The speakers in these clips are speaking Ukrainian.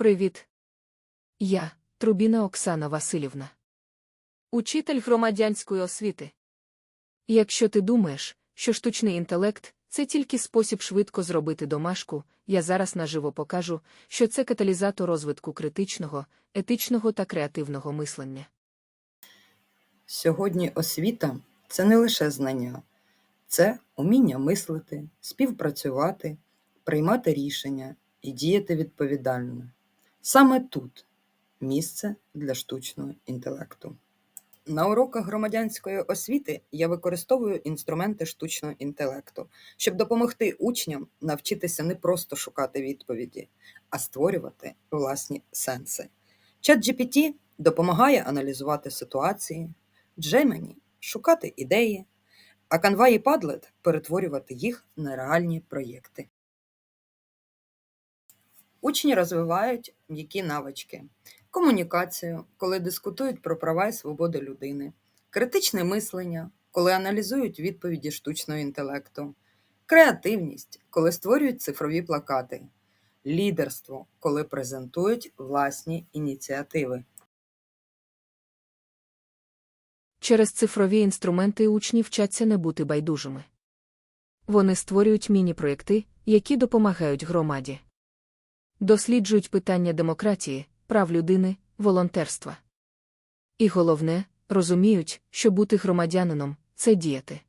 Привіт. Я Трубіна Оксана Васильівна. Учитель громадянської освіти. Якщо ти думаєш, що штучний інтелект це тільки спосіб швидко зробити домашку, я зараз наживо покажу, що це каталізатор розвитку критичного, етичного та креативного мислення. Сьогодні освіта це не лише знання, це уміння мислити, співпрацювати, приймати рішення і діяти відповідально. Саме тут місце для штучного інтелекту. На уроках громадянської освіти я використовую інструменти штучного інтелекту, щоб допомогти учням навчитися не просто шукати відповіді, а створювати власні сенси. ChatGPT допомагає аналізувати ситуації, Gemini – шукати ідеї, а Canva і Padlet – перетворювати їх на реальні проєкти. Учні розвивають м'які навички, комунікацію, коли дискутують про права і свободи людини, критичне мислення, коли аналізують відповіді штучного інтелекту, креативність, коли створюють цифрові плакати, лідерство, коли презентують власні ініціативи. Через цифрові інструменти учні вчаться не бути байдужими. Вони створюють міні-проєкти, які допомагають громаді. Досліджують питання демократії, прав людини, волонтерства. І головне, розуміють, що бути громадянином це діяти.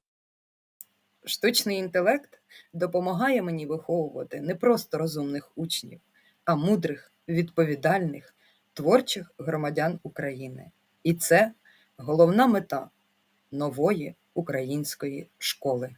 Штучний інтелект допомагає мені виховувати не просто розумних учнів, а мудрих, відповідальних, творчих громадян України. І це головна мета нової української школи.